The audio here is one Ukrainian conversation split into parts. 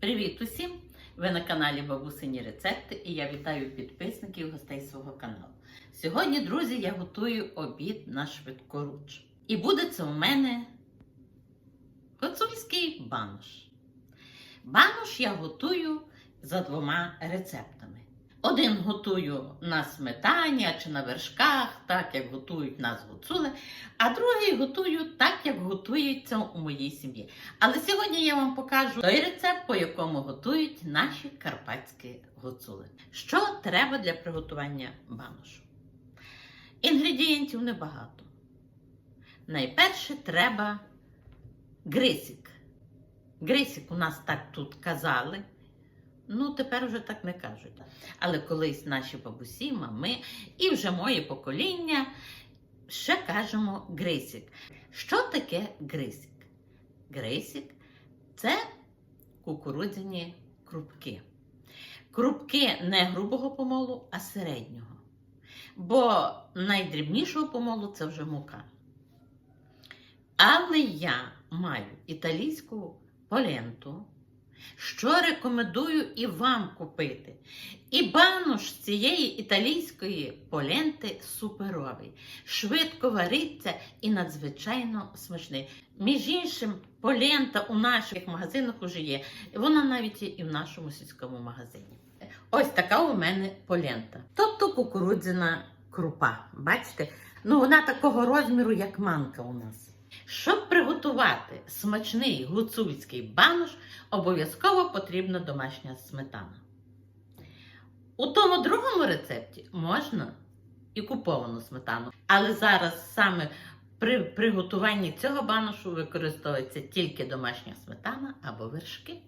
Привіт усім! Ви на каналі Бабусині Рецепти і я вітаю підписників і гостей свого каналу. Сьогодні, друзі, я готую обід на швидкоруч. І буде це у мене гуцульський банош. Банош я готую за двома рецептами. Один готую на сметані чи на вершках, так як готують нас гуцули, а другий готую так, як готується у моїй сім'ї. Але сьогодні я вам покажу той рецепт, по якому готують наші карпатські гуцули. Що треба для приготування баношу? Інгредієнтів небагато. Найперше треба грисік. Грисік у нас так тут казали. Ну, тепер вже так не кажуть. Але колись наші бабусі, мами і вже моє покоління ще кажемо грисік. Що таке грисік? Грисік це кукурудзяні крупки. Крупки не грубого помолу, а середнього. Бо найдрібнішого помолу це вже мука. Але я маю італійську поленту, що рекомендую і вам купити. І банош цієї італійської поленти суперовий. Швидко вариться і надзвичайно смачний. Між іншим, полента у наших магазинах уже є. Вона навіть є і в нашому сільському магазині. Ось така у мене полента. Тобто кукурудзяна крупа. Бачите? Ну, вона такого розміру, як манка у нас. Щоб приготувати смачний гуцульський банош, обов'язково потрібна домашня сметана. У тому другому рецепті можна і куповану сметану. Але зараз саме при приготуванні цього баношу використовується тільки домашня сметана або вершки.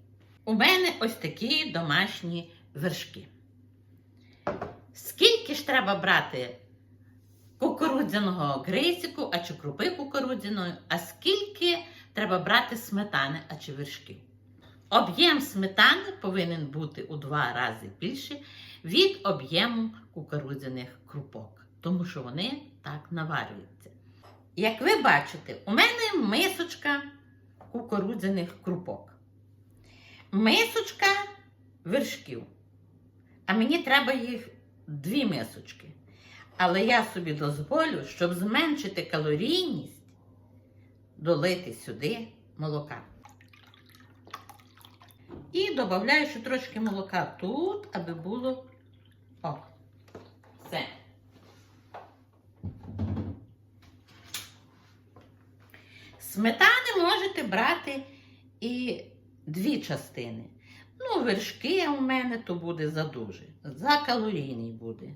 У мене ось такі домашні вершки. Скільки ж треба брати кукурудзяного грейсику, а чи крупи кукурудзяної, а скільки треба брати сметани, а чи вершків? Об'єм сметани повинен бути у два рази більше від об'єму кукурудзяних крупок, тому що вони так наварюються. Як ви бачите, у мене мисочка кукурудзяних крупок. Мисочка вершків. А мені треба їх дві мисочки. Але я собі дозволю, щоб зменшити калорійність, долити сюди молока. І додаю ще трошки молока тут, аби було. О, все. Сметани можете брати і дві частини. Ну, вершки у мене то буде задуже. Закалорійний буде.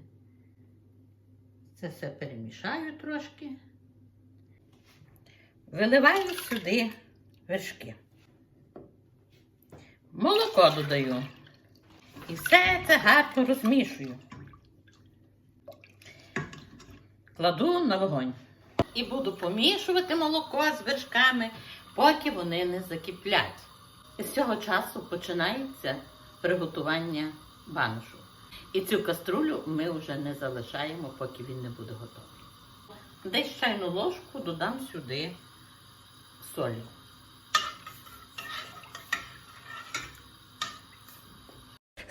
Це все перемішаю трошки. Виливаю сюди вершки. Молоко додаю. І все це гарно розмішую. Кладу на вогонь. І буду помішувати молоко з вершками, поки вони не закиплять. І з цього часу починається приготування баношу. І цю каструлю ми вже не залишаємо, поки він не буде готовий. Десь чайну ложку додам сюди солі.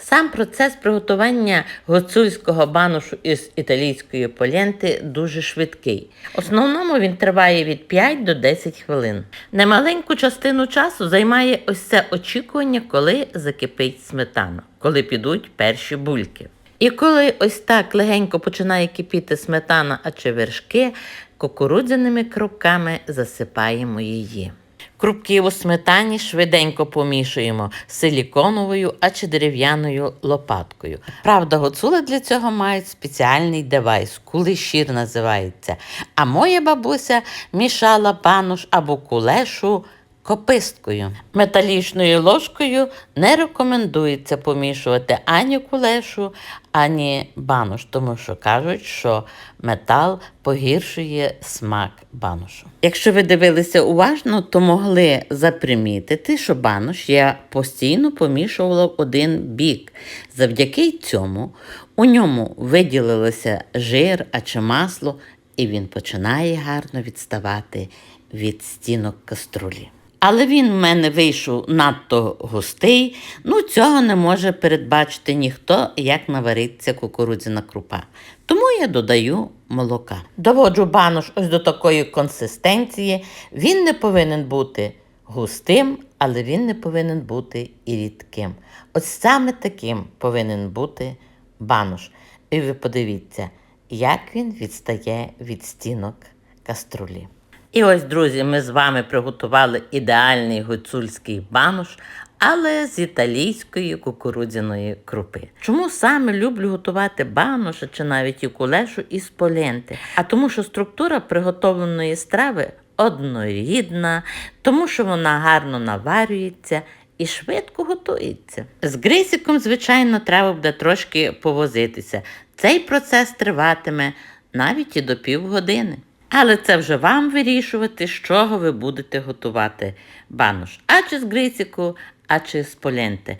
Сам процес приготування гуцульського баношу із італійської поленти дуже швидкий. В основному він триває від 5 до 10 хвилин. Немаленьку частину часу займає ось це очікування, коли закипить сметана, коли підуть перші бульки. І коли ось так легенько починає кипіти сметана, а чи вершки, кукурудзяними крупками засипаємо її. Крупки у сметані швиденько помішуємо силіконовою а чи дерев'яною лопаткою. Правда, гуцули для цього мають спеціальний девайс, кулишір називається. А моя бабуся мішала пануш або кулешу кописткою. Металічною ложкою не рекомендується помішувати ані кулешу, ані банош, тому що кажуть, що метал погіршує смак баношу. Якщо ви дивилися уважно, то могли запримітити, що банош я постійно помішувала в один бік. Завдяки цьому у ньому виділилося жир, а чи масло, і він починає гарно відставати від стінок каструлі. Але він в мене вийшов надто густий, ну цього не може передбачити ніхто, як навариться кукурудзяна крупа. Тому я додаю молока. Доводжу банош ось до такої консистенції. Він не повинен бути густим, але він не повинен бути і рідким. Ось саме таким повинен бути банош. І ви подивіться, як він відстає від стінок каструлі. І ось, друзі, ми з вами приготували ідеальний гуцульський банош, але з італійської кукурудзяної крупи. Чому саме люблю готувати баноша чи навіть і кулешу із поленти? А тому, що структура приготовленої страви однорідна, тому що вона гарно наварюється і швидко готується. З грисиком, звичайно, треба буде трошки повозитися. Цей процес триватиме навіть і до півгодини. Але це вже вам вирішувати, з чого ви будете готувати банош. А чи з грисику, а чи з поленти.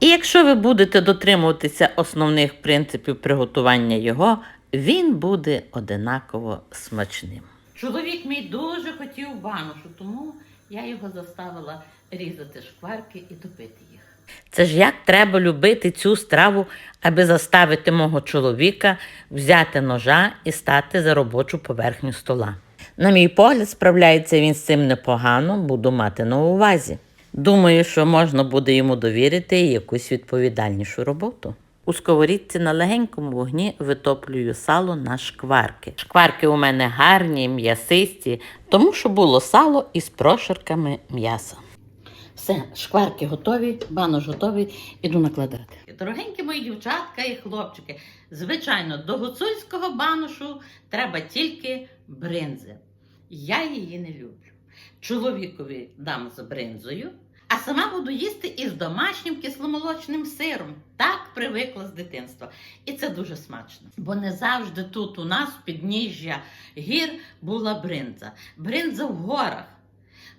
І якщо ви будете дотримуватися основних принципів приготування його, він буде одинаково смачним. Чоловік мій дуже хотів баношу, тому я його заставила різати шкварки і топити їх. Це ж як треба любити цю страву, аби заставити мого чоловіка взяти ножа і стати за робочу поверхню стола. На мій погляд, справляється він з цим непогано, буду мати на увазі. Думаю, що можна буде йому довірити якусь відповідальнішу роботу. У сковорідці на легенькому вогні витоплюю сало на шкварки. Шкварки у мене гарні, м'ясисті, тому що було сало із прошарками м'яса. Все, шкварки готові, банош готовий, іду накладати. Дорогенькі мої дівчатка і хлопчики, звичайно, до гуцульського баношу треба тільки бринзи. Я її не люблю. Чоловікові дам з бринзою, а сама буду їсти із домашнім кисломолочним сиром. Так привикла з дитинства. І це дуже смачно. Бо не завжди тут у нас в підніжжя гір була бринза. Бринза в горах.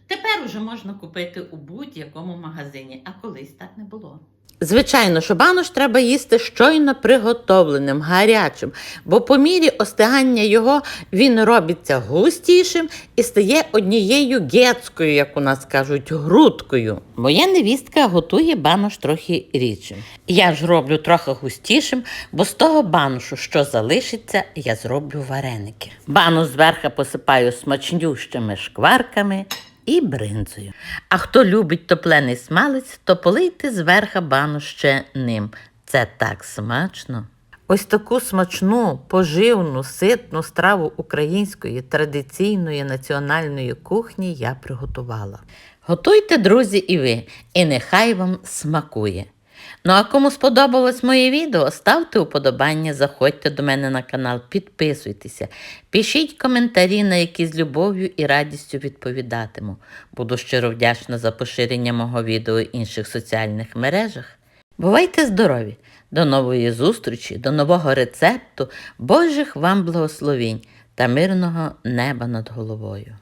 Тепер уже можна купити у будь-якому магазині, а колись так не було. Звичайно, що банош треба їсти щойно приготовленим, гарячим, бо по мірі остигання його він робиться густішим і стає однією гецькою, як у нас кажуть, грудкою. Моя невістка готує банош трохи рідшим. Я ж роблю трохи густішим, бо з того баношу, що залишиться, я зроблю вареники. Банош зверху посипаю смачнющими шкварками і бринзою. А хто любить топлений смалець, то полийте зверха бану ще ним. Це так смачно. Ось таку смачну, поживну, ситну страву української традиційної національної кухні я приготувала. Готуйте, друзі, і ви, і нехай вам смакує. Ну а кому сподобалось моє відео, ставте уподобання, заходьте до мене на канал, підписуйтеся, пишіть коментарі, на які з любов'ю і радістю відповідатиму. Буду щиро вдячна за поширення мого відео в інших соціальних мережах. Бувайте здорові! До нової зустрічі, до нового рецепту, Божих вам благословінь та мирного неба над головою.